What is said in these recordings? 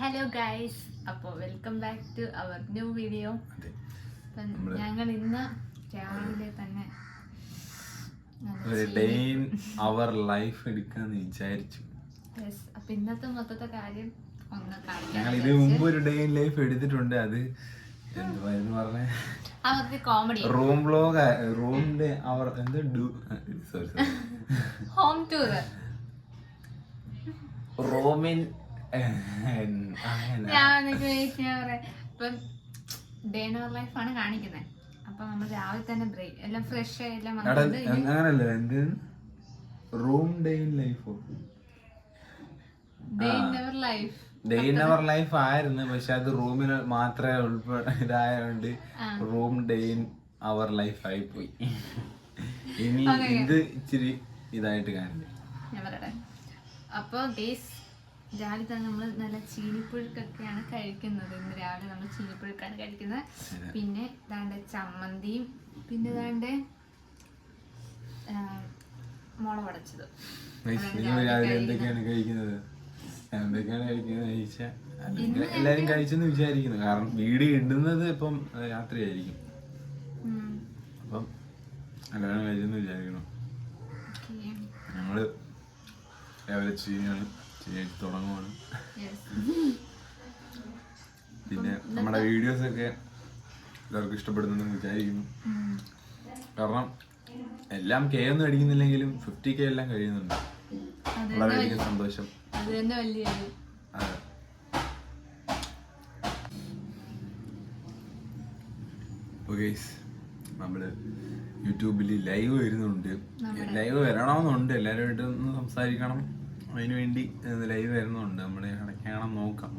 Hello guys അപ്പോൾ welcome back to our new video ഞങ്ങൾ ഇന്ന് രാവിലെ തന്നെ ഒരു ഡേ ഇൻ അവർ ലൈഫ് എടുക്കാന്ന് വിചാരിച്ചു. അപ്പൊ ഇന്നത്തെ മൊത്തത്തെ കാര്യം ഒന്ന് ഞങ്ങൾ ഇതിനു മുമ്പ് ഒരു ഡേ ഇൻ ലൈഫ് എടുത്തിട്ടുണ്ട്. അത് എന്തുവായിരുന്നു പറഞ്ഞേ? ആ മൊത്തത്തിൽ കോമഡി റൂം ബ്ലോഗ് റൂമിന്റെ അവർ എന്ത് ഡു സോറി ഹോം ടൂർ റൂമിൻ ഞാൻ എന്നിട്ട് ചോദിച്ചു, ഞാൻ പറയാം ഇപ്പം ഡേ ഇൻ അവർ ലൈഫ് ആണ് കാണിക്കുന്നത് അപ്പൊ നമ്മൾ രാവിലെ തന്നെ ബ്രേക്ക് എല്ലാം ഫ്രഷ് ആയി എല്ലാം വന്നത് ഇനി അങ്ങനല്ല എന്ത്? Room day in ലൈഫോ day in our life. Day in our life ആയിരുന്നു പക്ഷെ അത് റൂമിന് മാത്രമേ ഉൾപ്പെട ഇതായതുകൊണ്ട് room day in our life ആയി പോയി ഇനി ഇത് ഇച്ചിരി ഇതായിട്ട് കാണില്ല? ഞാൻ പറയട്ടെ. അപ്പോൾ ഡേയ്സ് രാവിലെ തന്നെ നമ്മൾ നല്ല ചീനിപ്പുഴുക്കൊക്കെയാണ് കഴിക്കുന്നത്. ഇന്ന് രാവിലെ നമ്മൾ ചീനിപ്പുഴുക്കാണ് കഴിക്കുന്നത്. പിന്നെ ഇതാണ്ട് ചമ്മന്തിയും പിന്നെ ഇതാണ്ട് രാവിലെ എന്തൊക്കെയാണ് കഴിക്കുന്നത്? എന്തൊക്കെയാണ് കഴിക്കുന്നത്? ചോദിച്ചാൽ എല്ലാരും കഴിച്ചെന്ന് വിചാരിക്കുന്നു. കാരണം വീട് ഇടുന്നത് ഇപ്പം രാത്രിയായിരിക്കും. അപ്പം എല്ലാവരും കഴിച്ചെന്ന് വിചാരിക്കണം ഞങ്ങൾ രാവിലെ ചീനിയാണ് തുടങ്ങുവാണ്. പിന്നെ നമ്മുടെ വീഡിയോസ് ഒക്കെ എല്ലാവർക്കും ഇഷ്ടപ്പെടുന്നെന്ന് വിചാരിക്കുന്നു. കാരണം എല്ലാം കെ ഒന്നും അടിക്കുന്നില്ലെങ്കിലും ഫിഫ്റ്റി കെ എല്ലാം കഴിയുന്നുണ്ട്. വളരെയധികം സന്തോഷം. അത്. നമ്മൾ യൂട്യൂബിൽ ലൈവ് വരുന്നുണ്ട്. ലൈവ് വരണമെന്നുണ്ട്. എല്ലാവരുമായിട്ട് ഒന്ന് സംസാരിക്കണം. അതിനു വേണ്ടി ലൈവ് വരുന്നുണ്ട്. നമ്മൾ ഇടയ്ക്കാണ് നോക്കാം.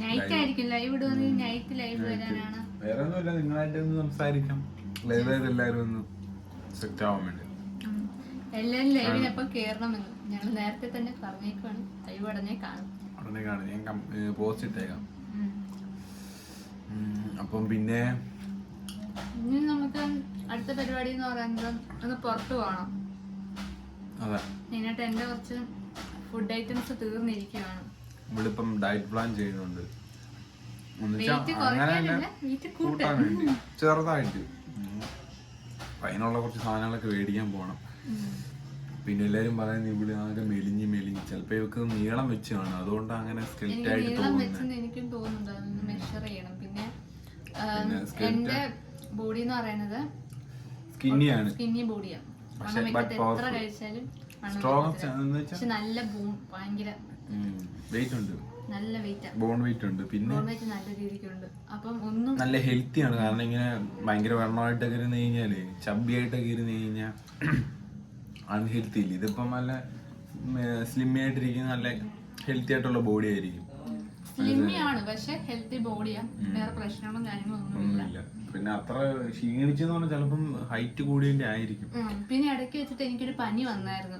നൈറ്റ് ആയിരിക്കും. ലൈവ് ഇടുവെങ്കിൽ നൈറ്റ് ലൈവ് വരാനാണ്. വേറെ ഒന്നുമില്ല നിങ്ങളായിട്ട് ഒന്ന് സംസാരിക്കാം. ലൈവ് ആയത് എല്ലാവരും ഒന്ന് സെറ്റ് ആവാൻ വേണ്ടി. കേറണമെന്ന് ഞങ്ങൾ നേരത്തെ തന്നെ പറഞ്ഞേക്കാണ് ലൈവ് ഉടനെ കാണും. ഉടനെ കാണും. ഞാൻ പോസ്റ്റ് ഇട്ടേക്കാം. അപ്പം പിന്നെ? ഇനി നമുക്ക് അടുത്ത പരിപാടി എന്ന് പറയുന്നത് ഒന്ന് പുറത്തു പോകണം മെയിനായിട്ട് എന്റെ കുറച്ച് ഫുഡ് ഐറ്റംസ് തീർന്നിരിക്കുകയാണ്. ഇവിടെ ഡയറ്റ് പ്ലാൻ ചെയ്യുന്നുണ്ട്. ചെറുതായിട്ട്. അതിനുള്ള കുറച്ച് സാധനങ്ങളൊക്കെ മേടിക്കാൻ പോകണം പിന്നെ എല്ലാരും പറയുന്നത് ഇവിടെ ആകെ മെലിഞ്ഞ് മെലിഞ്ഞ്. ചിലപ്പോ ഇവക്ക് നീളം വെച്ച് കാണും. അതുകൊണ്ട് അങ്ങനെ സ്കെൽറ്റ് ആയിട്ട് തോന്നുന്നത് പിന്നെ എന്റെ ബോഡി എന്ന് പറയുന്നത് സ്കിന്നിയാണ് സ്കിന്നി ബോഡിയാണ് പക്ഷെ വണ്ണം but വെക്കാത്ത എത്ര powerful. കഴിച്ചാലും വണ്ണം സ്ട്രോങ് വെക്കത്തില്ല. എന്ന് വെച്ചാൽ പക്ഷെ നല്ല ബൂം ഭയങ്കര വെയിറ്റ് ഉണ്ട്. നല്ല വെയിറ്റ് ബോൺ വെയിറ്റ് ഉണ്ട്. പിന്നെ ഗവൺമെന്റ് നല്ല രീതിക്കുണ്ട് അപ്പം ഒന്നും നല്ല ഹെൽത്തി ആണ്. കാരണം ഇങ്ങനെ ഭയങ്കര വെള്ളമായിട്ടൊക്കെ ഇരുന്ന് കഴിഞ്ഞാൽ ചബ്ബി ആയിട്ടൊക്കെ ഇരുന്ന് കഴിഞ്ഞാൽ അൺഹെൽത്തി ഇല്ല? ഇതിപ്പം നല്ല സ്ലിം ആയിട്ടിരിക്കുന്ന നല്ല ഹെൽത്തി ആയിട്ടുള്ള ബോഡി ആയിരിക്കും. സ്ലിമ്മിയാണ് പക്ഷെ ഹെൽത്തി ബോഡിയാണ് വേറെ പ്രശ്നങ്ങളും കാര്യങ്ങളും ഒന്നുമില്ല. ഒന്നുമില്ല. പിന്നെ അത്ര ക്ഷീണിച്ചെന്ന് പറഞ്ഞാൽ ചിലപ്പം ഹൈറ്റ് കൂടിയതിന്റെ ആയിരിക്കും. പിന്നെ ഇടയ്ക്ക് വെച്ചിട്ട് എനിക്കൊരു പനി വന്നായിരുന്നു.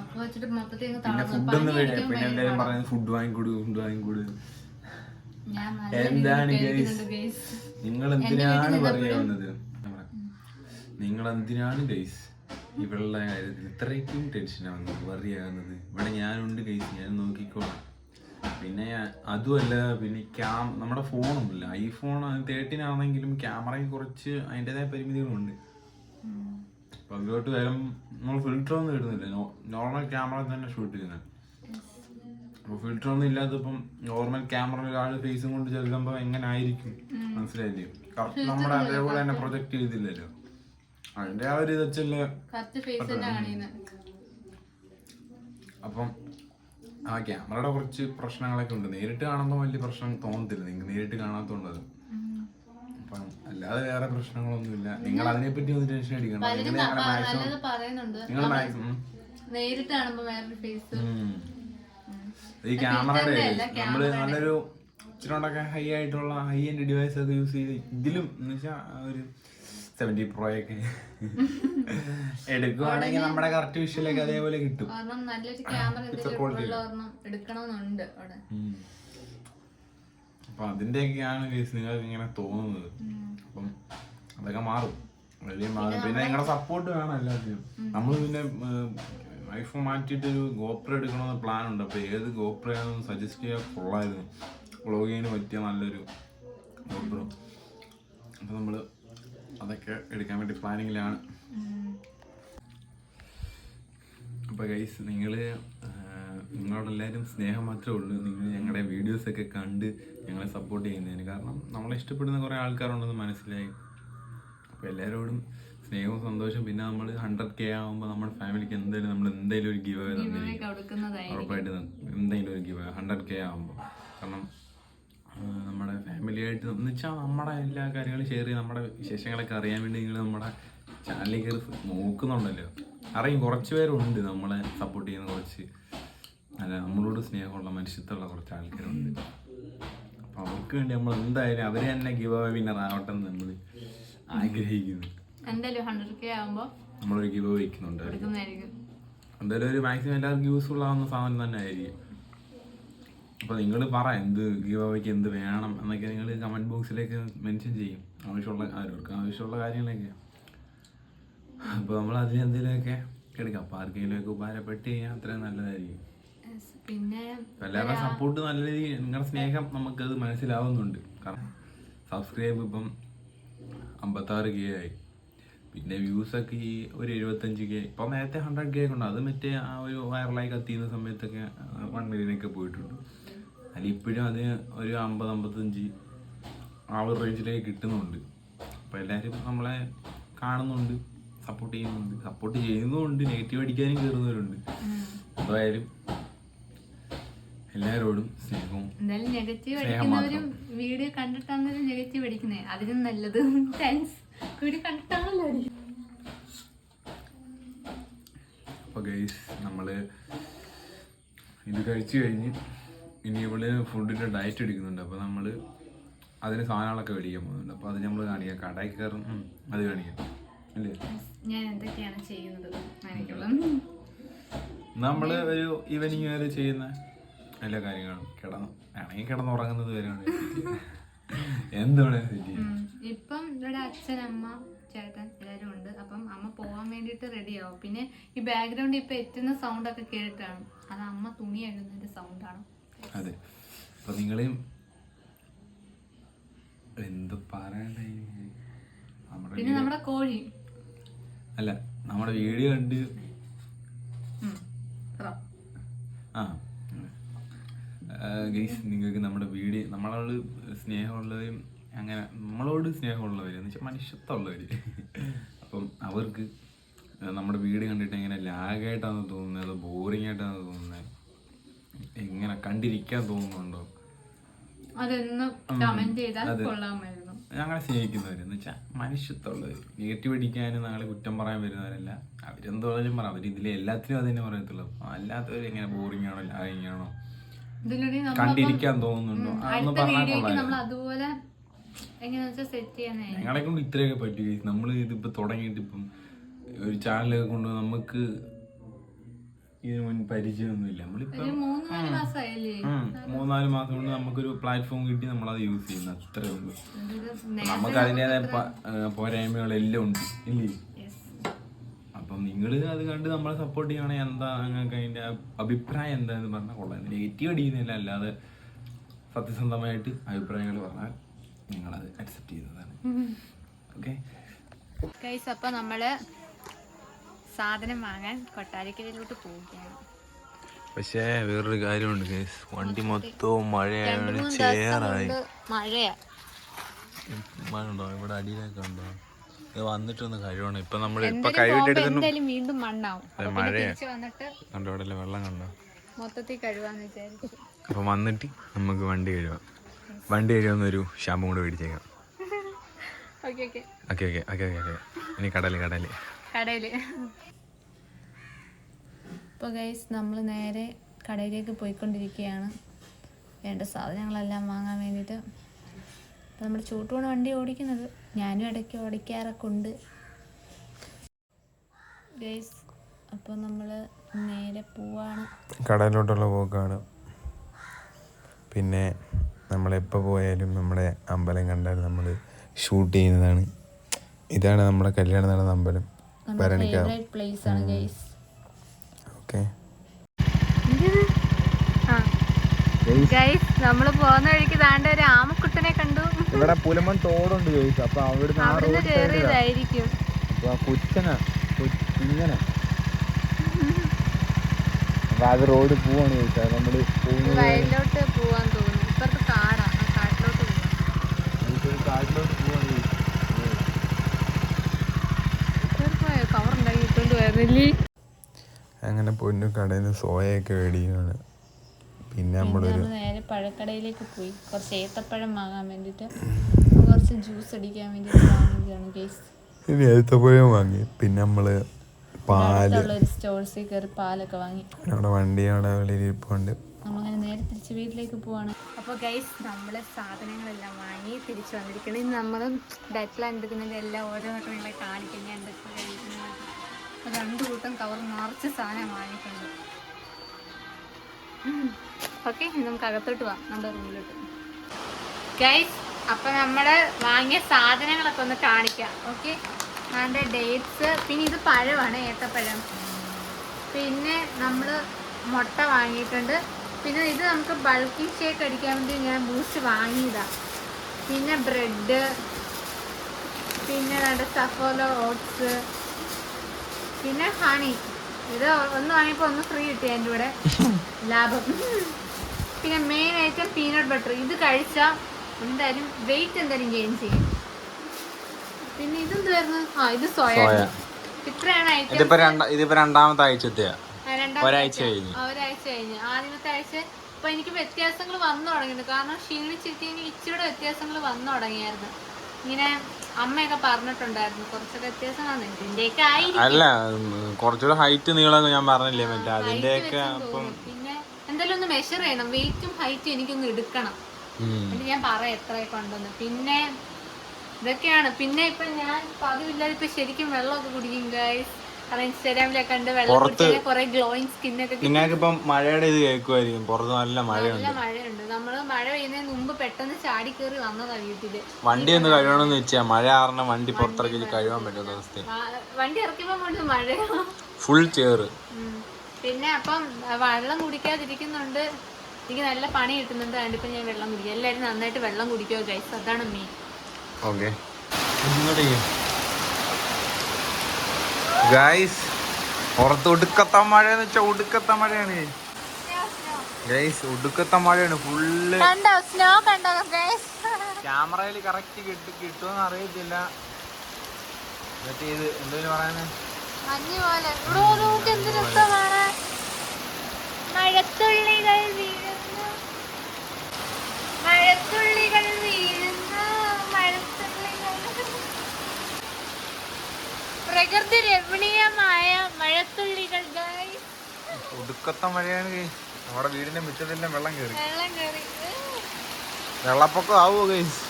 അപ്പൊ വെച്ചിട്ട് മൊത്തത്തിൽ പിന്നെ തളർന്നു. ഫുഡ് പനി ഒന്നും പിന്നെ എല്ലാരും പറയുന്നത് ഫുഡ് വാങ്ങിക്കൊടു ഫുഡ് വാങ്ങിക്കൊടു. എന്താണ്. നിങ്ങൾ എന്തിനാണ് പറയുന്നത് നിങ്ങൾ എന്തിനാണ് ഗൈസ് ഇവളുടെ കാര്യത്തിൽ ഇത്രയ്ക്കും ടെൻഷനാണ് വറിയാകുന്നത് ഇവിടെ ഞാനുണ്ട് ഗൈസ് ഞാൻ നോക്കിക്കോളാം. പിന്നെ അതുമല്ല പിന്നെ ക്യാം നമ്മുടെ ഫോണുമില്ല ഐഫോൺ തേർട്ടീൻ ആണെങ്കിലും ക്യാമറയ്ക്ക് കുറച്ച് അതിന്റെതായ പരിമിതികളുണ്ട്. അപ്പൊ അതിലോട്ട് വരും. നമ്മൾ ഫിൽറ്റർ ഒന്നും ഇടുന്നില്ല. നോർമൽ ക്യാമറ തന്നെ ഷൂട്ട് ചെയ്യുന്നത്. അപ്പോൾ ഫിൽറ്റർ ഒന്നും ഇല്ലാത്തപ്പം നോർമൽ ക്യാമറ ഒരാൾ ഫേസും കൊണ്ട് ചെല്ലുമ്പോൾ എങ്ങനെ ആയിരിക്കും മനസ്സിലായില്ലേ കറക്റ്റ് നമ്മുടെ അതേപോലെ തന്നെ പ്രൊജക്ട് ചെയ്തില്ലല്ലോ. അതിന്റെ ആ ഒരു ഇത് വെച്ചല്ലേ കറക്റ്റ് ഫേസ് തന്നെ അപ്പം ആ ക്യാമറയുടെ കുറച്ച് പ്രശ്നങ്ങളൊക്കെ ഉണ്ട്. നേരിട്ട് കാണുമ്പോൾ വലിയ പ്രശ്നം തോന്നത്തില്ല. നിങ്ങൾക്ക് നേരിട്ട് കാണാത്തോണ്ടത് അപ്പം അല്ലാതെ വേറെ പ്രശ്നങ്ങളൊന്നുമില്ല. നിങ്ങൾ അതിനെപ്പറ്റി ഒന്ന് ടെൻഷൻ അടിക്കണം. നിങ്ങൾ മാക്സിമം നല്ലത് പറയുന്നുണ്ട്. നിങ്ങൾ മാക്സിമം നേരിട്ട് കാണുമ്പോ വേറൊരു ഫേസ് ഈ ക്യാമറയുടെ നമ്മൾ നല്ലൊരു ഇച്ചിരി ഹൈ ആയിട്ടുള്ള ഹൈ എൻഡ് ഡിവൈസ് ഒക്കെ യൂസ് ചെയ്ത് ഇതിലും എന്ന് വെച്ചാൽ ഒരു സെവന്റി പ്രോ ഒക്കെ എടുക്കുവാണെങ്കിൽ നമ്മുടെ കറക്റ്റ് വിഷ്വലൊക്കെ അതേപോലെ കിട്ടും. നല്ലൊരു ക്യാമറ എടുക്കണമെന്നുണ്ട് അവിടെ. അപ്പൊ അതിന്റെയൊക്കെയാണ് കേസ് നിങ്ങൾക്ക് ഇങ്ങനെ തോന്നുന്നത്. അപ്പം അതൊക്കെ മാറും. വലിയ മാറും പിന്നെ നിങ്ങളുടെ സപ്പോർട്ട് വേണം എല്ലാത്തിനും. നമ്മൾ പിന്നെ ഐഫോൺ മാറ്റിയിട്ട് ഒരു ഗോപ്ര എടുക്കണമെന്ന് പ്ലാൻ ഉണ്ട്. അപ്പോൾ ഏത് ഗോപ്ര ആണെന്ന് സജസ്റ്റ് ചെയ്യാൻ കൊള്ളായിരുന്നു. വ്ളോഗിങ്ങിന് പറ്റിയ നല്ലൊരു ഗോപ്രോ അപ്പോൾ നമ്മൾ അതൊക്കെ എടുക്കാൻ വേണ്ടി പ്ലാനിങ്ങിലാണ്. അപ്പോൾ ഗൈസ് നിങ്ങൾ നിങ്ങളോടെല്ലാവരും സ്നേഹം മാത്രമേ ഉള്ളൂ. നിങ്ങൾ ഞങ്ങളുടെ വീഡിയോസ് ഒക്കെ കണ്ട് ഞങ്ങളെ സപ്പോർട്ട് ചെയ്യുന്നതിന്. കാരണം നമ്മളെ ഇഷ്ടപ്പെടുന്ന കുറേ ആൾക്കാരുണ്ടെന്ന് മനസ്സിലായി. അപ്പോൾ എല്ലാവരോടും സ്നേഹവും സന്തോഷവും പിന്നെ നമ്മൾ ഹൺഡ്രഡ് കെ ആകുമ്പോൾ നമ്മുടെ ഫാമിലിക്ക് എന്തായാലും നമ്മൾ എന്തായാലും ഒരു ഗീവ് കൊടുക്കുന്നതായി ഉറപ്പായിട്ട് എന്തെങ്കിലും ഒരു ഗീവ് ഹൺഡ്രഡ് കെ ആകുമ്പോൾ കാരണം നമ്മുടെ ഫാമിലിയായിട്ട് എന്ന് വെച്ചാൽ നമ്മുടെ എല്ലാ കാര്യങ്ങളും ഷെയർ ചെയ്ത് നമ്മുടെ വിശേഷങ്ങളൊക്കെ അറിയാൻ വേണ്ടി നിങ്ങൾ നമ്മുടെ ചാനലിൽ കയറി നോക്കുന്നുണ്ടല്ലോ. അറിയും കുറച്ച് പേരുണ്ട് നമ്മളെ സപ്പോർട്ട് ചെയ്യുന്ന കുറച്ച്. അല്ല നമ്മളോട് സ്നേഹമുള്ള മനുഷ്യത്തുള്ള കുറച്ച് ആൾക്കാരുണ്ട്. അപ്പോൾ അവർക്ക് വേണ്ടി നമ്മൾ എന്തായാലും അവർ തന്നെ ഗിവ് അവേ വിന്നർ ആവട്ടെ എന്ന് നമ്മൾ ആഗ്രഹിക്കുന്നു. എന്തായാലും ഹൺഡ്രഡ് കെ ആകുമ്പോ നമ്മളൊരു ഗിവ് വയ്ക്കുന്നുണ്ട് എന്തായാലും ഒരു മാക്സിമം എല്ലാവർക്കും യൂസ്ഫുൾ ആവുന്ന സാധനം തന്നെ ആയിരിക്കും. അപ്പോൾ നിങ്ങൾ പറ എന്ത് ഗീവ് അവയ്ക്ക് എന്ത് വേണം എന്നൊക്കെ നിങ്ങൾ കമന്റ് ബോക്സിലേക്ക് മെൻഷൻ ചെയ്യും ആവശ്യമുള്ള ആരോർക്ക് ആവശ്യമുള്ള കാര്യങ്ങളൊക്കെ. അപ്പോൾ നമ്മൾ അതിന് എന്തെങ്കിലുമൊക്കെ എടുക്കാം. അപ്പോൾ ആർക്കെങ്കിലുമൊക്കെ ഉപകാരപ്പെട്ട് കഴിഞ്ഞാൽ അത്രയും നല്ലതായിരിക്കും. പിന്നെ എല്ലാവരുടെ സപ്പോർട്ട് നല്ല രീതിയിൽ നിങ്ങളുടെ സ്നേഹം നമുക്കത് മനസ്സിലാവുന്നുണ്ട്. കാരണം സബ്സ്ക്രൈബ് ഇപ്പം അമ്പത്താറ് കെ ആയി. പിന്നെ വ്യൂസ് ഒക്കെ ഈ ഒരു എഴുപത്തഞ്ച് കെ ഇപ്പം നേരത്തെ ഹൺഡ്രഡ് കെ ഒക്കെ ഉണ്ട്. അത് മറ്റേ ആ ഒരു വൈറലായി കത്തിയുന്ന സമയത്തൊക്കെ വൺ മില്യനൊക്കെ പോയിട്ടുണ്ട്. അതിൽ ഇപ്പോഴും അതിന് ഒരു അമ്പത് അമ്പത്തഞ്ച് ആ ഒരു റേഞ്ചിലേക്ക് കിട്ടുന്നുണ്ട്. അപ്പോൾ എല്ലാവരും നമ്മളെ കാണുന്നുണ്ട് സപ്പോർട്ട് ചെയ്യുന്നുണ്ട്. സപ്പോർട്ട് ചെയ്യുന്നുമുണ്ട് നെഗറ്റീവ് അടിക്കാനും കയറുന്നവരുണ്ട് എന്തായാലും എല്ലാരോടും സ്നേഹവും എന്തായാലും നെഗറ്റീവ് അടിക്കുന്നവരും വീഡിയോ നെഗറ്റീവ് അടിക്കുന്നത് അതിനും നല്ലത്. താങ്ക്സ് വീഡിയോ കണ്ടിട്ടാണല്ലോ അടിക്കുന്നത്. അപ്പോൾ ഗൈസ് നമ്മൾ ഇത് കഴിച്ചു കഴിഞ്ഞ് ഇനി ഇവൾ ഫുഡിന്റെ ഡയറ്റ് എടുക്കുന്നുണ്ട്. അപ്പോൾ നമ്മൾ അതിന് സാധനങ്ങളൊക്കെ മേടിക്കാൻ പോകുന്നുണ്ട്. അപ്പോൾ അത് നമ്മൾ കാണിക്കാം. കടയിൽ കയറും. അത് കാണിക്കാം. അല്ലേ? ഞാൻ എന്തൊക്കെയാണ് ചെയ്യുന്നത്? നമ്മൾ ഒരു ഈവനിങ് വരെ ചെയ്യുന്ന? എല്ലാ കാര്യങ്ങളും. കിടന്നു ആണെങ്കിൽ കിടന്നുറങ്ങുന്നത് വരെയാണ് എന്താണ് ഇപ്പം ഇവിടെ അച്ഛൻ അമ്മ ചേട്ടൻ എല്ലാവരും ഉണ്ട്. അപ്പം അമ്മ പോവാൻ വേണ്ടിയിട്ട് റെഡി ആവും. പിന്നെ ഈ ബാക്ക്ഗ്രൗണ്ട് ഇപ്പൊ എത്തുന്ന സൗണ്ട് ഒക്കെ കേട്ടിട്ടാണ്. അത് അമ്മ തുണി എഴുതുന്നതിന്റെ സൗണ്ടാണ് അതെ. അപ്പൊ നിങ്ങളെയും എന്ത് പറയണ്ടേ നമ്മുടെ പിന്നെ നമ്മുടെ കോഴി. അല്ല നമ്മുടെ വീഡിയോ കണ്ട് ഉം. പറ. ആ. ഗൈസ് നിങ്ങൾക്ക് നമ്മുടെ വീഡിയോ നമ്മളോട് സ്നേഹമുള്ളവരും അങ്ങനെ നമ്മളോട് സ്നേഹമുള്ളവർ എന്ന് വെച്ചാൽ മനുഷ്യത്വമുള്ളവർ അപ്പം അവർക്ക് നമ്മുടെ വീഡിയോ കണ്ടിട്ട് എങ്ങനെ ലാഗായിട്ടാണ് തോന്നുന്നത് ബോറിംഗ് ആയിട്ടാണ് തോന്നുന്നത് കണ്ടിരിക്കാൻ തോന്നുന്നുണ്ടോ? അതൊന്ന് കമന്റ് ചെയ്താൽ കൊള്ളാമായിരുന്നു. ഞങ്ങളെ സ്നേഹിക്കുന്നവർ എന്ന് വെച്ചാൽ നെഗറ്റീവ് അടിക്കാനും നാളെ കുറ്റം പറയാൻ വരുന്നവരല്ല. അവരെന്തോലും പറ അവർ ഇതിലെ എല്ലാത്തിനും അത് തന്നെ പറയത്തുള്ളൂ. അല്ലാത്തവർ എങ്ങനെ ബോറിംഗ് ആണോ ലാഗിങ് ആണോ? കണ്ടിരിക്കാൻ തോന്നുന്നുണ്ടോ? അതൊന്ന് പറഞ്ഞാൽ അതുപോലെ ഞങ്ങളെ കൊണ്ട് ഇത്രയൊക്കെ പറ്റി നമ്മൾ ഇതിപ്പോ തുടങ്ങിയിട്ട് ഇപ്പം ഒരു ചാനലൊക്കെ കൊണ്ട് നമുക്ക് ഇതിന് മുൻ പരിചയമൊന്നുമില്ല. നമ്മളിപ്പം മൂന്നാൽ മാസം കൊണ്ട് നമുക്കൊരു പ്ലാറ്റ്ഫോം കിട്ടി നമ്മളത് യൂസ് ചെയ്യുന്നു. അത്രേ ഉള്ളൂ. നമുക്ക് അതിന്റെതായ പോരായ്മകളെല്ലാം ഉണ്ട്. ഇല്ലേ. അപ്പം നിങ്ങൾ അത് കണ്ട് നമ്മളെ സപ്പോർട്ട് ചെയ്യണമെങ്കിൽ എന്താ? നിങ്ങൾക്ക് അതിന്റെ അഭിപ്രായം എന്താന്ന് പറഞ്ഞാൽ കൊള്ളാം. നെഗറ്റീവ് അടിക്കുന്നില്ല അല്ലാതെ സത്യസന്ധമായിട്ട് അഭിപ്രായങ്ങൾ പറഞ്ഞാൽ നിങ്ങളത് അക്സെപ്റ്റ് ചെയ്യുന്നതാണ്. ഓക്കെ അപ്പൊ നമ്മൾ സാധനം വാങ്ങാൻ കൊട്ടാരക്കരയിലോട്ട് പോവുകയാണ്. പക്ഷേ വേറൊരു കാര്യമുണ്ട് വണ്ടി മൊത്തവും മഴയാണ് ചേറായി മഴയാ. മഴ ഉണ്ടോ ഇവിടെ അടിയിലൊക്കെ ഉണ്ടോ? ഇത് വന്നിട്ടൊന്ന് കഴിവണം. ഇപ്പൊ നമ്മൾ ഇപ്പൊ എന്തായാലും കഴിവിട്ട് പോകുമ്പോ എന്തായാലും വീണ്ടും മണ്ണാവും. മഴയാ. കണ്ടോ ഇവിടെ വെള്ളം കണ്ടോ? മൊത്തത്തിൽ കഴിവാന്ന് വിചാരിച്ചു. അപ്പൊ വന്നിട്ട് നമുക്ക് വണ്ടി കഴിവാ. വണ്ടി കഴിവുന്ന ഒരു ഷാമ്പൂ കൂടെ മേടിച്ചേക്കാം. Okay okay okay okay okay ഇനി കടൽ കടൽ. കടയിൽ. ഇപ്പോൾ ഗൈസ് നമ്മൾ നേരെ കടയിലേക്ക് പോയിക്കൊണ്ടിരിക്കുകയാണ്. വേണ്ട സാധനങ്ങളെല്ലാം വാങ്ങാൻ വേണ്ടിയിട്ട്. അപ്പോൾ നമ്മുടെ ചൂട്ടുകൊണ്ട് വണ്ടി ഓടിക്കുന്നത്. ഞാനും ഇടയ്ക്ക് ഓടിക്കാറൊക്കെ ഉണ്ട്. ഗൈസ് അപ്പോൾ നമ്മൾ നേരെ പോവാണ്. കടയിലോട്ടുള്ള പോക്കാണ്. പിന്നെ നമ്മളെപ്പോൾ പോയാലും നമ്മുടെ അമ്പലം കണ്ടാൽ നമ്മൾ ഷൂട്ട് ചെയ്യുന്നതാണ്. ഇതാണ് നമ്മുടെ കല്യാണം നടന്ന അമ്പലം. ഫേവറേറ്റ് പ്ലേസ് ആണ് ഗൈസ് ഓക്കെ. ഗൈസ് നമ്മൾ പോകുന്ന വഴിക്ക് താണ്ട ഒരു ആമക്കുട്ടനെ കണ്ടു. ഇവിടെ പുലമൺ തോടുണ്ട് ചോദിച്ചു അപ്പൊ അവിടുന്ന് ആ അവിടുന്ന് റോഡ് സൈഡിലാ കേറിയതായിരിക്കും. അപ്പൊ ആ കുച്ചന ഇങ്ങനെ. അപ്പൊ അത് റോഡ് പോവാണ് നമ്മൾ വയലിലോട്ട് പോവാൻ തോന്നുന്നു. ഇപ്പുറത്ത് കാടാ. കാട്ടിലോട്ട് പോവാം. നമുക്കൊരു കാട്ടിലോട്ട് പോവാണ്. ഇട്ടുകൊണ്ട് പോയിരുന്നില്ലേ അങ്ങനെ പൊന്നു കടയിൽ നിന്ന് സോയൊക്കെ മേടിക്കുകയാണ് പിന്നെ നമ്മളൊരു നമ്മൾ നേരെ പഴക്കടയിലേക്ക് പോയി. കുറച്ച് ഏത്തപ്പഴം വാങ്ങാൻ വേണ്ടിയിട്ട് കുറച്ച് ജ്യൂസ് അടിക്കാൻ വേണ്ടി ഇനി ഏത്തപ്പഴം വാങ്ങി. പിന്നെ നമ്മൾ പാൽ. സ്റ്റോൾസിൽ സ്റ്റോഴ്സിൽ കയറി പാലൊക്കെ വാങ്ങി. നമ്മുടെ വണ്ടി അവിടെ വെളിയിൽ ഇരിപ്പുണ്ട്. നമ്മളങ്ങനെ നേരെ തിരിച്ച് വീട്ടിലേക്ക് പോവാണ്. അപ്പോൾ ഗൈസ് നമ്മൾ സാധനങ്ങളെല്ലാം വാങ്ങി തിരിച്ചു വന്നിരിക്കണം ഇന്ന് നമ്മൾ ഡയറ്റ് എടുക്കുന്നതിന്റെ എല്ലാം ഓരോന്നൊക്കെ നിങ്ങളെ കാണിക്കും ഞാൻ എന്തൊക്കെ കഴിക്കുന്നത് കൂട്ടം കവർ നിറച്ച് സാധനം വാങ്ങിയിട്ടുണ്ട് ഓക്കെ നമുക്ക് അകത്തോട്ട് പോവാം നമ്മുടെ റൂമിലോട്ട് ഗൈസ് അപ്പം നമ്മൾ വാങ്ങിയ സാധനങ്ങളൊക്കെ ഒന്ന് കാണിക്കാം. ഓക്കെ അതിന്റെ ഡേറ്റ്സ് പിന്നെ ഇത് പഴമാണ് ഏത്തപ്പഴം. പിന്നെ നമ്മൾ മുട്ട വാങ്ങിയിട്ടുണ്ട്. പിന്നെ ഇത് നമുക്ക് ബൾക്കി ഷേക്ക് അടിക്കാൻ വേണ്ടി ഞാൻ ബൂസ്റ്റ് വാങ്ങിയതാണ് പിന്നെ ബ്രെഡ് പിന്നെ രണ്ട് സഫോലോ ഓട്സ് പിന്നെ ഹണി ഇത് ഒന്ന് വാങ്ങിയപ്പോൾ ഒന്ന് ഫ്രീ കിട്ടി എന്റെ കൂടെ. ലാഭം. പിന്നെ മെയിൻ ഐറ്റം പീനട്ട് ബട്ടർ ഇത് കഴിച്ചാൽ എന്തായാലും വെയിറ്റ് എന്തായാലും ഗെയിൻ ചെയ്യും. പിന്നെ ഇതെന്തായിരുന്നു ആ ഇത് സോയ ഇത്രയാണ് ഐറ്റം ഇതിപ്പോ രണ്ട ഇതിപ്പോ രണ്ടാമത്തെ ആഴ്ചത്തെയാണ് ഒരാഴ്ച. കഴിഞ്ഞ്. ആ, ഒരാഴ്ച കഴിഞ്ഞ്. ആദ്യത്തെ ആഴ്ച ഇപ്പൊ എനിക്ക് വ്യത്യാസങ്ങൾ വന്നു തുടങ്ങിയിട്ടുണ്ട്. കാരണം ക്ഷീണിച്ചിരിക്കുന്ന എനിക്ക് ഇച്ചിരി വ്യത്യാസങ്ങൾ വന്നു തുടങ്ങിയായിരുന്നു. ഇങ്ങനെ അമ്മയൊക്കെ പറഞ്ഞിട്ടുണ്ടായിരുന്നു. കുറച്ചൊക്കെ വ്യത്യാസം വന്നു. ഇതിന്റെയൊക്കെ ആയിരിക്കും. അല്ല കുറച്ചുകൂടെ ഹൈറ്റ് നീളം ഞാൻ പറഞ്ഞില്ലേ മറ്റേ അതിന്റെയൊക്കെ പിന്നെ എന്തായാലും ഒന്ന് മെഷർ ചെയ്യണം. വെയിറ്റും ഹൈറ്റും എനിക്കൊന്ന് എടുക്കണം. എന്നിട്ട് ഞാൻ പറയാം എത്രയൊക്കെ ഉണ്ടെന്ന് പിന്നെ ഇതൊക്കെയാണ്. പിന്നെ ഇപ്പൊ ഞാൻ പതിവില്ലാതെ ഇപ്പൊ ശരിക്കും വെള്ളമൊക്കെ കുടിക്കും ഗൈസ് സ്കിന്നൊക്കെ നിങ്ങൾക്കിപ്പം മഴയുടെ ഇത് കേൾക്കുമായിരിക്കും പുറത്ത് നല്ല മഴയുണ്ട്. വണ്ടി ഒന്ന് കഴിയണമെന്ന് വെച്ചാ മഴ കാരണം വണ്ടി പുറത്തിറക്കി കഴിയാൻ പറ്റാത്ത അവസ്ഥ ഫുൾ ചേറ്. പിന്നെ അപ്പം വെള്ളം കുടിക്കാതിരിക്കുന്നുണ്ട്. എനിക്ക് നല്ല പണി കിട്ടുന്നുണ്ട്. അതുകൊണ്ട് ഞാൻ വെള്ളം കുടിക്കും. എല്ലാരും നന്നായിട്ട് വെള്ളം കുടിക്കുക ഗൈസ് അതാണ് മെയിൻ ഓക്കെ ഗൈസ് പുറത്ത് ഒടുക്കത്ത മഴ എന്ന് വെച്ചാ ഒടുക്കത്ത മഴയാണ്. ഗൈസ് ഒടുക്കത്ത മഴയാണ്. ഫുള്ള് കണ്ടോ? സ്നോ കണ്ടോ ഗൈസ് ക്യാമറയിൽ കറക്റ്റ് കിട്ടി കിട്ടുമെന്ന് അറിയത്തില്ല. മറ്റേ ഇത് എന്ത് മഴത്തുള്ളികൾ വീഴുന്നു. മഴത്തുള്ളികൾ വീഴുന്നു മഴത്തുള്ളികൾ പ്രകൃതി രമണീയമായ മഴത്തുള്ളികൾ. ഒടുക്കത്ത മഴയാണ്. നമ്മുടെ വീടിന്റെ മുറ്റത്തെല്ലാം വെള്ളം കയറി വെള്ളം കയറി വെള്ളപ്പൊക്കം ആവുമോ ഗൈസ്?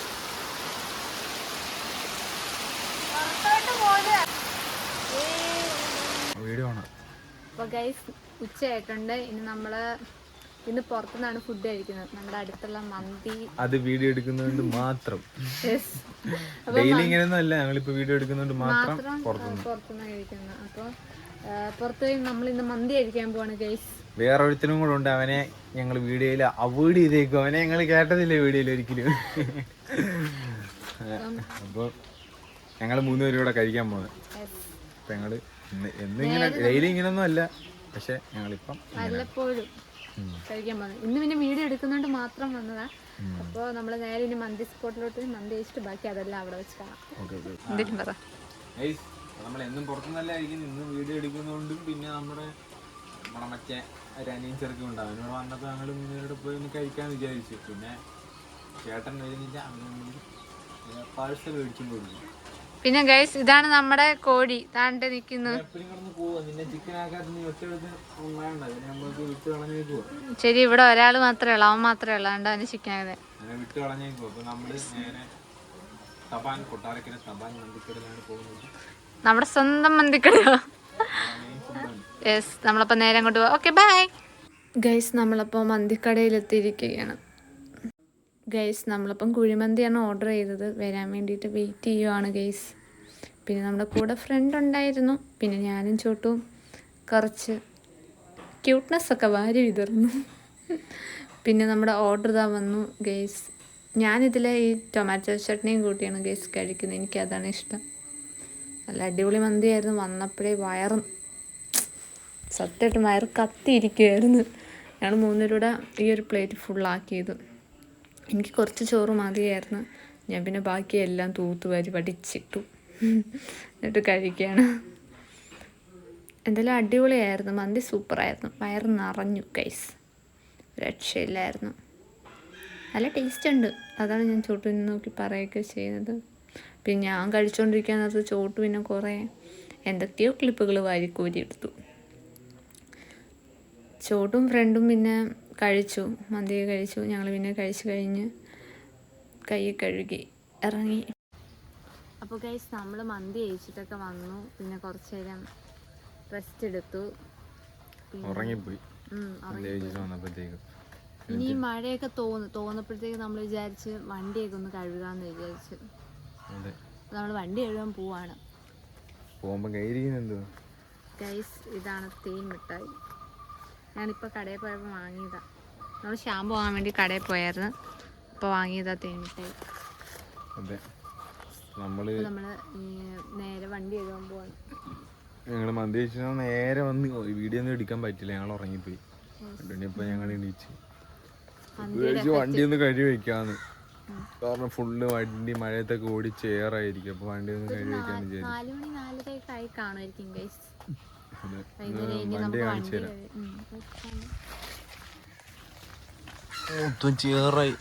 വീഡിയോ ആണ് അപ്പോൾ ഗൈസ് ഉച്ചയായിട്ടുണ്ട്. ഇനി നമ്മൾ ഇന്ന് പുറത്തുനിന്നാണ് ഫുഡ് കഴിക്കുന്നത്. നമ്മുടെ അടുത്തുള്ള മന്തി. അത് വീഡിയോ എടുക്കുന്നതുകൊണ്ട് മാത്രം. ഡെയിലി ഇങ്ങനെയൊന്നും അല്ല ഞങ്ങളിപ്പോ വീഡിയോ എടുക്കുന്നതുകൊണ്ട് മാത്രം പുറത്തുനിന്ന്. കഴിക്കുന്നത്. അപ്പൊ പുറത്തു പോയി നമ്മൾ ഇന്ന് മന്തി കഴിക്കാൻ പോവാണ് ഗൈസ് വേറെ ഒരുത്തനും കൂടെ ഉണ്ട്. അവനെ ഞങ്ങൾ വീഡിയോയിൽ അവോയ്ഡ് ചെയ്തേക്കും. അവനെ ഞങ്ങൾ കേട്ടതില്ല വീഡിയോയിൽ ഒരിക്കലും? അപ്പോൾ ഞങ്ങൾ മൂന്നുപേരും കൂടെ കഴിക്കാൻ പോകുന്നത് അപ്പം ഞങ്ങൾ എന്നും ഇങ്ങനെ ഡെയിലി ഇങ്ങനെയൊന്നും അല്ല പക്ഷെ ഞങ്ങളിപ്പം വല്ലപ്പോഴും കഴിക്കാൻ പോകുന്നത്. ഇന്ന് പിന്നെ വീഡിയോ എടുക്കുന്നതുകൊണ്ട് മാത്രം വന്നതാ. അപ്പോൾ നമ്മൾ നേരെ ഇനി മന്തി സ്പോട്ടിലോട്ട് മന്തി കഴിച്ചിട്ട് ബാക്കി അതെല്ലാം അവിടെ വെച്ച് കാണാം. എന്തെങ്കിലും പറ. നമ്മൾ എന്നും പുറത്തുനിന്നല്ല കഴിക്കുന്നത് ഇന്നും വീഡിയോ എടുക്കുന്നതുകൊണ്ടും പിന്നെ നമ്മുടെ നമ്മുടെ മറ്റേ ഒരു അനിയൻ ചെറുക്കും ഉണ്ടാവും. അവനോട് വന്നപ്പോൾ ഞങ്ങൾ പോയി ഒന്ന് വിചാരിച്ചു. പിന്നെ ചേട്ടൻ വരുന്നില്ല. അങ്ങനെ പാഴ്സൽ മേടിച്ചും കൊടുക്കും പിന്നെ ഗൈസ് ഇതാണ് നമ്മുടെ കോഴി. താണ്ട് നിൽക്കുന്നു എപ്പോഴും കിടന്ന് നിന്നെ ചിക്കൻ ആക്കാത്ത നീ ഒറ്റ എടുത്ത് വേണ്ട അതിനെ നമ്മൾക്ക് വിട്ട് ശരി ഇവിടെ ഒരാൾ മാത്രമേ ഉള്ളൂ. അവൻ മാത്രമേ ഉള്ളൂ. അതുകൊണ്ട് അവന് ചിക്കനായത് ആകെ നമ്മുടെ സ്വന്തം മന്തിക്കടയോ യെസ് നമ്മളപ്പോൾ നേരെ അങ്ങോട്ട് പോവാം. ഓക്കെ ബൈ ഗൈസ് നമ്മളപ്പോൾ മന്തിക്കടയിൽ എത്തിയിരിക്കുകയാണ് ഗൈസ് നമ്മളിപ്പം കുഴിമന്തിയാണ് ഓർഡർ ചെയ്തത്. വരാൻ വേണ്ടിയിട്ട് വെയിറ്റ് ചെയ്യുവാണ് ഗൈസ് പിന്നെ നമ്മുടെ കൂടെ ഫ്രണ്ട് ഉണ്ടായിരുന്നു. പിന്നെ ഞാനും ചോട്ടും കുറച്ച് ക്യൂട്ട്നെസ് ഒക്കെ വാരി വിതർന്നു. പിന്നെ നമ്മുടെ ഓർഡർ ഇതാ വന്നു ഗൈസ് ഞാനിതിലെ ഈ ടൊമാറ്റോ ചട്നിയും കൂട്ടിയാണ് ഗൈസ് കഴിക്കുന്നത്. എനിക്കതാണ് ഇഷ്ടം. നല്ല അടിപൊളി മന്തിയായിരുന്നു. വന്നപ്പോഴേ വയറും സത്യമായിട്ടും വയറ് കത്തിയിരിക്കുമായിരുന്നു ഞങ്ങൾ മൂന്നിലൂടെ ഈ ഒരു പ്ലേറ്റ് ഫുള്ളാക്കിയത് എനിക്ക് കുറച്ച് ചോറ് മതിയായിരുന്നു. ഞാൻ പിന്നെ ബാക്കി എല്ലാം തൂത്ത് വരി പഠിച്ചിട്ടു എന്നിട്ട് കഴിക്കുകയാണ് എന്തായാലും അടിപൊളിയായിരുന്നു. മന്തി സൂപ്പറായിരുന്നു. വയറ് നിറഞ്ഞു കൈസ് രക്ഷയില്ലായിരുന്നു. നല്ല ടേസ്റ്റ് ഉണ്ട്. അതാണ് ഞാൻ ചോട്ടിന് നോക്കി പറയുകയൊക്കെ ചെയ്യുന്നത്. പിന്നെ ഞാൻ കഴിച്ചുകൊണ്ടിരിക്കാൻ നേരത്ത് ചോട്ട് പിന്നെ കുറേ എന്തൊക്കെയോ ക്ലിപ്പുകൾ വാരിക്കോരി എടുത്തു. ചോട്ടും ഫ്രണ്ടും പിന്നെ കഴിച്ചു. മന്തി കഴിച്ചു. ഞങ്ങൾ പിന്നെ കഴിച്ചു കഴിഞ്ഞ് കൈ കഴുകി ഇറങ്ങി. അപ്പോൾ കഴിച്ച് നമ്മൾ മന്തി കഴിച്ചിട്ടൊക്കെ വന്നു. പിന്നെ കുറച്ച് നേരം റെസ്റ്റ് എടുത്തു. ഉറങ്ങിപ്പോയി. ഇനി മഴയൊക്കെ തോന്നു തോന്നപ്പോഴത്തേക്ക് നമ്മൾ വിചാരിച്ച് വണ്ടിയൊക്കെ ഒന്ന് കഴുകാന്ന് വിചാരിച്ചു. നമ്മൾ വണ്ടി കഴുകാൻ പോവാണ്. പോകുമ്പോൾ ഗൈസ് ഇതാണ് തേൻ മിഠായി ഞാനിപ്പോൾ കടയിൽ പോയപ്പോൾ വാങ്ങിയതാണ് നമ്മൾ ഷാമ്പു വാങ്ങാൻ വേണ്ടി കടയിൽ പോയായിരുന്നു. അപ്പോൾ വാങ്ങിയതാ മിഠായി അതെ. നമ്മൾ നമ്മൾ നേരെ വണ്ടി എഴുതാൻ പോവാണ്. ഞങ്ങൾ മന്തി കഴിച്ചാൽ നേരെ വന്ന് വീഡിയോ ഒന്നും എടുക്കാൻ പറ്റില്ല. ഞങ്ങൾ ഉറങ്ങിപ്പോയി. ഇനിയിപ്പോൾ ഞങ്ങൾ എണീച്ച്. വണ്ടി ഒന്ന് കഴുകി വെക്കാന്ന്. കാരണം ഫുള്ള് വണ്ടി മഴയത്തൊക്കെ ഓടി ചേറായിരിക്കും. അപ്പൊ വണ്ടി ഒന്ന് കഴുകി വെക്കാന്ന് വിചാരിച്ചു. നാല് മണി നാലരയൊക്കെ ആയി കാണുമായിരിക്കും ഗൈസ് വണ്ടി കാണിച്ചു തരാം. മൊത്തം ചേറായി.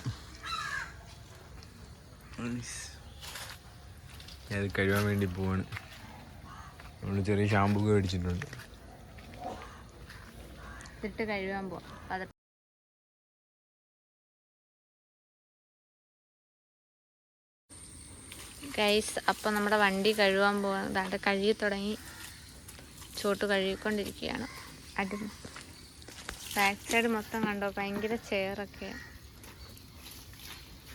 ഞാൻ കഴിയാൻ കഴുകാൻ വേണ്ടി പോവാണ്. നമ്മൾ ചെറിയ ഷാമ്പു മേടിച്ചിട്ടുണ്ട്. ഇട്ട് കഴുകാൻ പോവാം. ഗൈസ് അപ്പം നമ്മുടെ വണ്ടി കഴുകാൻ പോകാൻ ദാണ്ട് കഴുകി തുടങ്ങി. ചോട്ട് കഴുകിക്കൊണ്ടിരിക്കുകയാണ്. അടി ബാക്ക് സൈഡ് മൊത്തം കണ്ടോ? ഭയങ്കര ചെയറൊക്കെ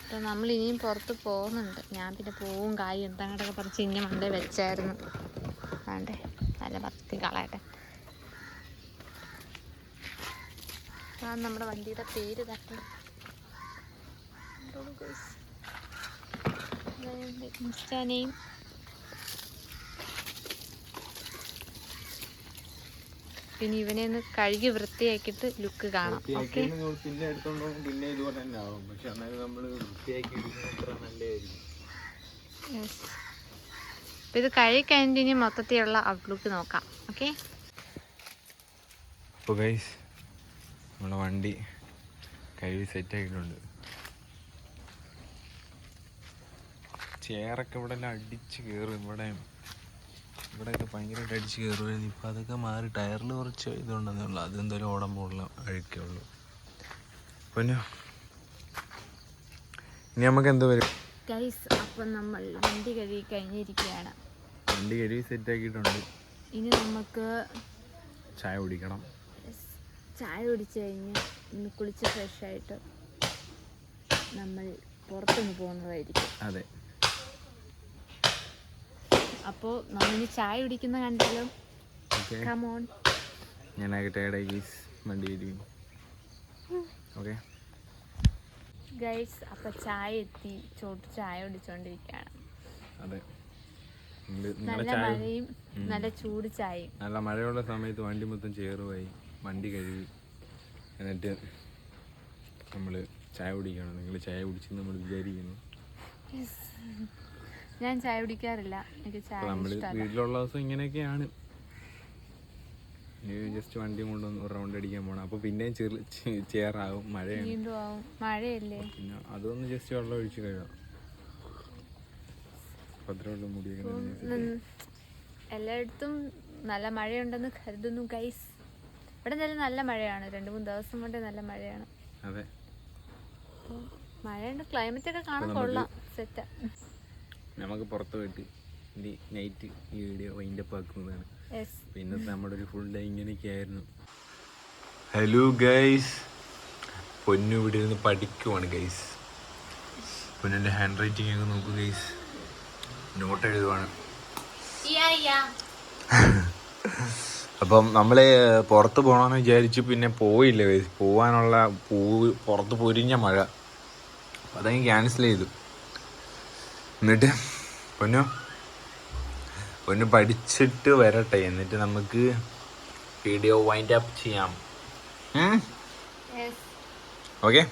അപ്പോൾ നമ്മൾ ഇനിയും പുറത്ത് പോകുന്നുണ്ട്. ഞാൻ പിന്നെ പോവും കായും എന്താണ്ടൊക്കെ പറിച്ച് ഇനി മണ്ടേ വെച്ചായിരുന്നു. വേണ്ടേ നല്ല ഭക്തി കളയട്ടെ ആ നമ്മുടെ വണ്ടിയുടെ പേര് തട്ടണം ഇൻസ്റ്റാ പിന്നെ ഇവനെ ഒന്ന് കഴുകി വൃത്തിയാക്കിയിട്ട് ലുക്ക് കാണാം. ഓക്കെ? പിന്നെ എടുത്തോണ്ട് പോകും പിന്നെ ഇതുപോലെ തന്നെ ആവും. പക്ഷെ അന്നേരം നമ്മൾ വൃത്തിയാക്കി നല്ലതായിരിക്കും. ഇത് കഴുകി കഴിഞ്ഞിട്ട് ഇനി മൊത്തത്തിലുള്ള ഔട്ട്ലുക്ക് നോക്കാം. ഓക്കെ? അപ്പോൾ ഗൈസ് നമ്മളെ വണ്ടി കഴുകി സെറ്റ് ആയിട്ടുണ്ട് ചെയറൊക്കെ ഇവിടെ എല്ലാം അടിച്ച് കയറും ഇവിടെ ഇവിടെയൊക്കെ ഭയങ്കരമായിട്ട് അടിച്ച് കയറുമായിരുന്നു ഇപ്പം അതൊക്കെ മാറി ടയറിൽ കുറച്ച് ഇതുണ്ടെന്നേ ഉള്ളൂ. അതെന്തായാലും ഓടാൻ അഴുക്കേ ഉള്ളൂ. പിന്നെ. ഇനി നമുക്ക് എന്ത് വരും ഗൈസ് അപ്പം നമ്മൾ വണ്ടി കഴുകി കഴിഞ്ഞിരിക്കുകയാണ്. വണ്ടി കഴുകി സെറ്റ് ആക്കിയിട്ടുണ്ട് ഇനി നമുക്ക് ചായ കുടിക്കണം. ചായ കുടിച്ച് കഴിഞ്ഞ് ഇന്ന് കുളിച്ച് ഫ്രഷായിട്ട് നമ്മൾ പുറത്തുനിന്ന് പോകുന്നതായിരിക്കും. അതെ. അപ്പോൾ നമ്മളിനി ചായ കുടിക്കുന്ന കണ്ടാലും കമോൺ ഞാനാകെ ടയർഡായി ഗീസ് വണ്ടി ഓക്കെ ഗൈസ് അപ്പം ചായ എത്തി. ചോട്ട് ചായ കുടിച്ചുകൊണ്ടിരിക്കുകയാണ് അതെ. നല്ല ചായ മഴയും നല്ല ചൂട് ചായയും. നല്ല മഴയുള്ള സമയത്ത് വണ്ടി മൊത്തം ചേറുമായി വണ്ടി കഴുകി. എന്നിട്ട് നമ്മൾ ചായ കുടിക്കണം. നിങ്ങൾ ചായ കുടിച്ചെന്ന് നമ്മൾ വിചാരിക്കുന്നു. ഞാൻ ചായ കുടിക്കാറില്ല. എനിക്ക് ചായ വീട്ടിലുള്ള ദിവസം ഇങ്ങനെയൊക്കെയാണ്. ജസ്റ്റ് വണ്ടിയും കൊണ്ടൊന്ന് ഒരു റൗണ്ട് അടിക്കാൻ പോണം. അപ്പോൾ പിന്നെയും ചേറാകും വീണ്ടും ആവും. മഴയല്ലേ? പിന്നെ അതൊന്ന് ജസ്റ്റ് വെള്ളം ഒഴിച്ച് കഴുകാം. എല്ലായിടത്തും നല്ല മഴയുണ്ടെന്ന് കരുതുന്നു ഗൈസ് ഇവിടെ എന്തായാലും നല്ല മഴയാണ്. രണ്ട് മൂന്ന് ദിവസം കൊണ്ട് നല്ല മഴയാണ്. അതെ. അപ്പം മഴയുണ്ട്. ക്ലൈമറ്റ് ഒക്കെ കാണാൻ കൊള്ളാം. സെറ്റാ നമുക്ക് പുറത്ത് പോയിട്ട് ഇനി നൈറ്റ് ഈ വീഡിയോ വൈൻഡ് അപ്പ് ആക്കുന്നതാണ്. പിന്നെ നമ്മുടെ ഒരു ഫുൾ ഡേ ഇങ്ങനെയൊക്കെ ആയിരുന്നു. ഹലോ ഗൈസ് പൊന്നു ഇവിടെ ഇരുന്ന് പഠിക്കുവാണ് ഗൈസ് പൊന്നിന്റെ ഹാൻഡ് റൈറ്റിംഗ് ഒക്കെ നോക്കൂ ഗൈസ് നോട്ട് എഴുതുവാണ്. അപ്പം നമ്മൾ പുറത്ത് പോകണമെന്ന് വിചാരിച്ച് പിന്നെ പോയില്ല ഗൈസ് പോവാനുള്ള പൂ പുറത്ത് പൊരിഞ്ഞ മഴ. അപ്പം അതങ്ങ് ക്യാൻസൽ ചെയ്തു. എന്നിട്ട് പൊന്നു. പൊന്നു പഠിച്ചിട്ട് വരട്ടെ എന്നിട്ട് നമുക്ക് വീഡിയോ വൈൻഡ് അപ്പ് ചെയ്യാം. ഓക്കെ.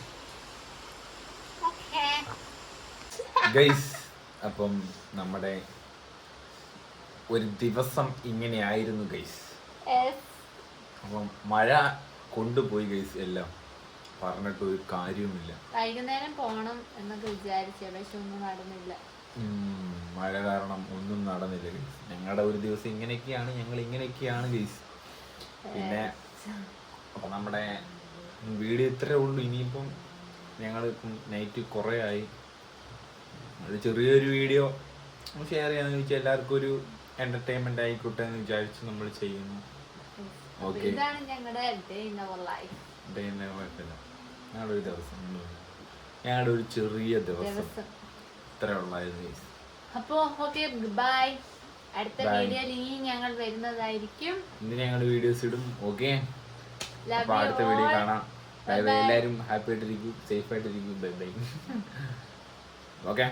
ഗൈസ് അപ്പം നമ്മുടെ ഒരു ദിവസം ഇങ്ങനെയായിരുന്നു ഗൈസ്. അപ്പം മഴ കൊണ്ടുപോയി ഗൈസ് എല്ലാം. പറഞ്ഞിട്ട് ഒരു കാര്യവുമില്ല. വൈകുന്നേരം പോണം എന്നൊക്കെ വിചാരിച്ചു പക്ഷെ ഒന്നും നടന്നില്ല. മഴ കാരണം ഒന്നും നടന്നില്ല. ഗൈസ് ഞങ്ങളുടെ ഒരു ദിവസം ഇങ്ങനെയൊക്കെയാണ് ഞങ്ങൾ ഇങ്ങനെയൊക്കെയാണ് ഗൈസ് പിന്നെ അപ്പൊ നമ്മുടെ വീഡിയോ ഇത്രേ ഉള്ളൂ. ഇനിയിപ്പം ഞങ്ങൾ നൈറ്റ് കുറേ ആയി. അത് ചെറിയൊരു വീഡിയോ ഷെയർ ചെയ്യാന്ന് വെച്ചാൽ എല്ലാവർക്കും ഒരു എന്റർടൈൻമെന്റ് ആയിക്കോട്ടെ എന്ന് വിചാരിച്ച് നമ്മൾ ചെയ്യുന്നു. ഓക്കെ ഞങ്ങളുടെ ഒരു ദിവസം. ഞങ്ങളുടെ ഒരു ചെറിയ ദിവസം. ഇത്ര ഉള്ളായിരുന്നു. അപ്പോ ഓക്കെ ബൈ അടുത്ത വീഡിയോയിൽ ഇനി ഞങ്ങൾ വരുന്നതായിരിക്കും. ഇനി ഞങ്ങൾ വീഡിയോസ് ഇടും. ഓക്കെ അപ്പൊ അടുത്ത വീഡിയോ കാണാം. എല്ലാവരും ഹാപ്പി ആയിട്ടിരിക്കും സേഫ് ആയിട്ടിരിക്കും. Bye bye okay